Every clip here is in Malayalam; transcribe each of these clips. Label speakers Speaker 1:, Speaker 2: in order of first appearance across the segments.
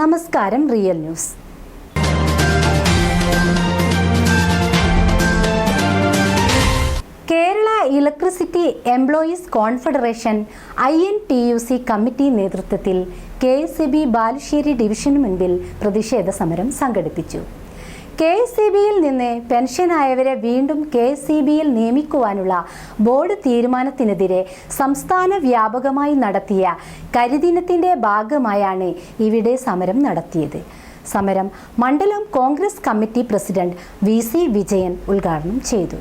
Speaker 1: നമസ്കാരം real news. Kerala electricity employees confederation I N T U C committee നേതൃത്വത്തിൽ K S E B Balussery ഡിവിഷന് മുൻപിൽ പ്രതിഷേധ സമരം സംഘടിപ്പിച്ചു. കെ എസ് സി ബിയിൽ നിന്ന് പെൻഷനായവരെ വീണ്ടും കെ എസ് സി ബിയിൽ നിയമിക്കുവാനുള്ള ബോർഡ് തീരുമാനത്തിനെതിരെ സംസ്ഥാന വ്യാപകമായി നടത്തിയ കരിദിനത്തിന്റെ ഭാഗമായാണ് ഇവിടെ സമരം നടത്തിയത്. സമരം മണ്ഡലം Congress committee president V C Vijayan ഉദ്ഘാടനം ചെയ്തു.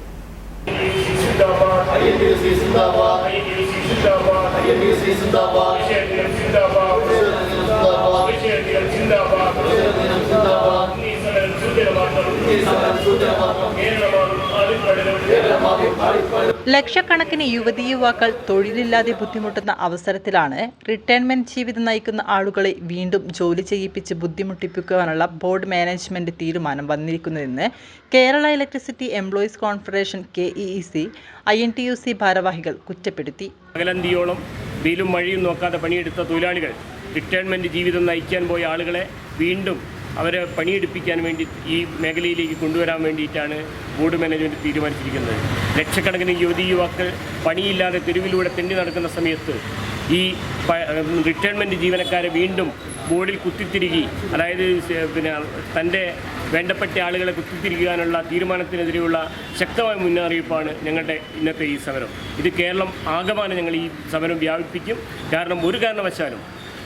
Speaker 2: ലക്ഷക്കണക്കിന് യുവതി യുവാക്കൾ തൊഴിലില്ലാതെ ബുദ്ധിമുട്ടുന്ന അവസരത്തിലാണ് റിട്ടയർമെന്റ് ജീവിതം നയിക്കുന്ന ആളുകളെ വീണ്ടും ജോലി ചെയ്യിപ്പിച്ച് ബുദ്ധിമുട്ടിപ്പിക്കുവാനുള്ള ബോർഡ് മാനേജ്മെന്റ് തീരുമാനം വന്നിരിക്കുന്നതെന്ന് Kerala electricity employees confederation K E C I N T U C ഭാരവാഹികൾ കുറ്റപ്പെടുത്തി.
Speaker 3: പകലന്തിയോളം വെയിലും മഴയും നോക്കാതെ പണിയെടുത്ത തൊഴിലാളികൾ റിട്ടയർമെന്റ് ജീവിതം നയിക്കാൻ പോയ ആളുകളെ വീണ്ടും അവരെ പണിയെടുപ്പിക്കാൻ വേണ്ടി ഈ മേഖലയിലേക്ക് കൊണ്ടുവരാൻ വേണ്ടിയിട്ടാണ് ബോർഡ് മാനേജ്മെന്റ് തീരുമാനിച്ചിരിക്കുന്നത്. ലക്ഷക്കണക്കിന് യുവതി യുവാക്കൾ പണിയില്ലാതെ തെരുവിലൂടെ തെണ്ടി നടക്കുന്ന സമയത്ത് ഈ റിട്ടയർമെന്റ് ജീവനക്കാരെ വീണ്ടും ബോർഡിൽ കുത്തിത്തിരികി അതായത് പിന്നെ തന്റെ വേണ്ടപ്പെട്ട ആളുകളെ കുത്തിത്തിരിക്കാനുള്ള തീരുമാനത്തിനെതിരെയുള്ള ശക്തമായ മുന്നറിയിപ്പാണ് ഞങ്ങളുടെ ഇന്നത്തെ ഈ സമരം. ഇത് കേരളം ആകമാനം ഞങ്ങൾ ഈ സമരം വ്യാപിപ്പിക്കും. കാരണം ഒരു കാരണവശാലും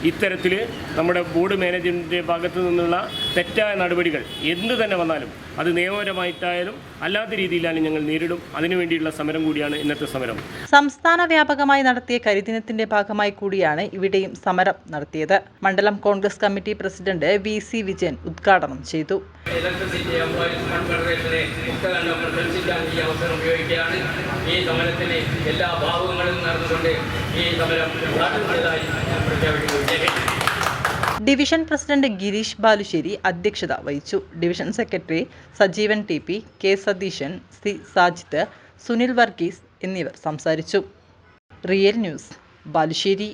Speaker 3: ഇത്തരത്തിൽ നമ്മുടെ ബോർഡ് മാനേജ്മെന്റിന്റെ ഭാഗത്തു നിന്നുള്ള തെറ്റായ നടപടികൾ എന്ത് തന്നെ വന്നാലും അത് നിയമപരമായിട്ടായാലും അല്ലാത്ത രീതിയിലായാലും ഞങ്ങൾ നേരിടും. അതിനുവേണ്ടിയുള്ള സമരം കൂടിയാണ് ഇന്നത്തെ സമരം.
Speaker 2: സംസ്ഥാന വ്യാപകമായി നടത്തിയ കരിദിനത്തിന്റെ ഭാഗമായി കൂടിയാണ് ഇവിടെയും സമരം നടത്തിയത്. മണ്ഡലം Congress committee president V C Vijayan ഉദ്ഘാടനം ചെയ്തു.
Speaker 4: ഈ സമരത്തിന് എല്ലാ ഭാഗങ്ങളും നടന്നുകൊണ്ട്
Speaker 2: ഡിവിഷൻ പ്രസിഡന്റ് ഗിരീഷ് ബാലുശ്ശേരി അധ്യക്ഷത വഹിച്ചു. Division secretary Sajeevan T P K Satheesan C Sajith Sunil Varghese എന്നിവർ സംസാരിച്ചു. Real news Balussery.